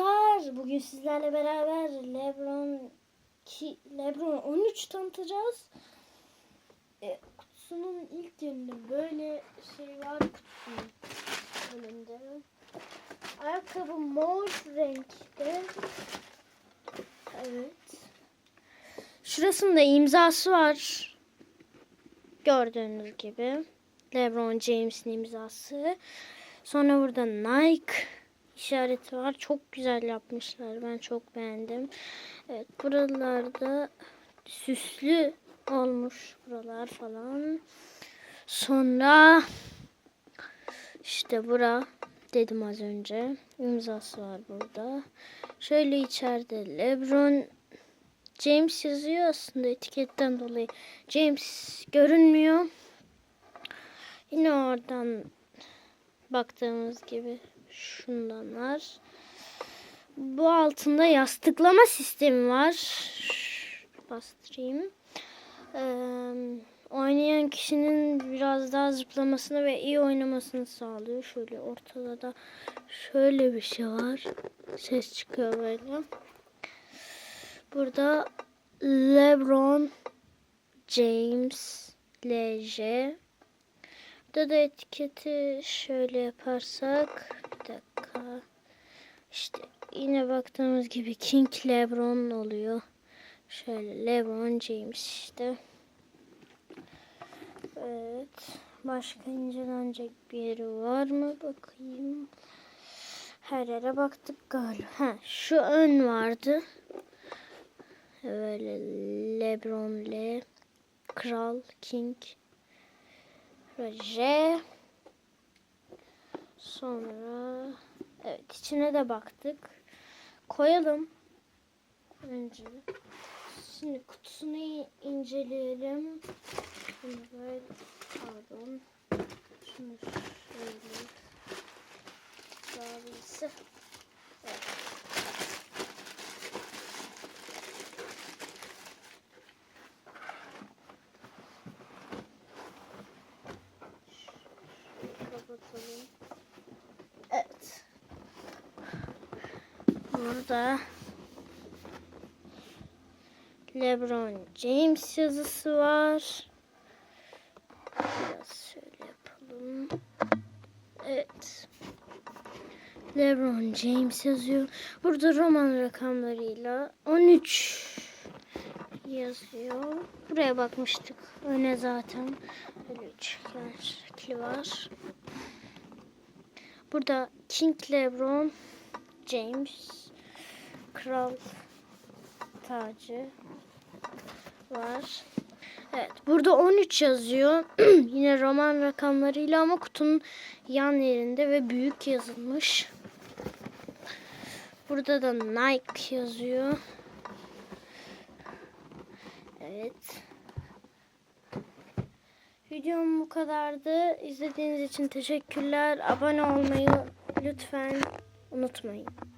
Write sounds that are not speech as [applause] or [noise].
arkadaşlar. Bugün sizlerle beraber LeBron ki LeBron 13 tanıtacağız. E, kutusunun ilk yerinde böyle şey var kutusunun önünde. Ayakkabı mor renkte. Evet. Şurasında imzası var. Gördüğünüz gibi. LeBron James'in imzası. Sonra burada Nike işareti var. Çok güzel yapmışlar. Ben çok beğendim. Evet buralarda süslü olmuş buralar falan. Sonra işte bura dedim az önce. imzası var burada. Şöyle içeride LeBron James yazıyor aslında etiketten dolayı. James görünmüyor. Yine oradan baktığımız gibi şundan var. Bu altında yastıklama sistemi var. Bastırayım. Ee, oynayan kişinin biraz daha zıplamasını ve iyi oynamasını sağlıyor. Şöyle ortada da şöyle bir şey var. Ses çıkıyor böyle. Burada LeBron James LJ Burada da etiketi şöyle yaparsak. İşte yine baktığımız gibi King LeBron oluyor. Şöyle LeBron James işte. Evet. Başka incelenecek bir yeri var mı? Bakayım. Her yere baktık galiba. Ha, şu ön vardı. Böyle LeBron Le Kral King J. Sonra içine de baktık. Koyalım. Önce. Şimdi kutusunu inceleyelim. Şunu böyle pardon. Şunu şöyle. Daha birisi. Evet. kapatalım. Evet. Burada LeBron James yazısı var. Biraz şöyle yapalım. Evet. LeBron James yazıyor. Burada Roman rakamlarıyla 13 yazıyor. Buraya bakmıştık. Öne zaten böyle üçgenli var. Burada King LeBron James Kral tacı var. Evet burada 13 yazıyor. [clears throat] Yine roman rakamlarıyla ama kutunun yan yerinde ve büyük yazılmış. Burada da Nike yazıyor. Evet. Videom bu kadardı. İzlediğiniz için teşekkürler. Abone olmayı lütfen unutmayın.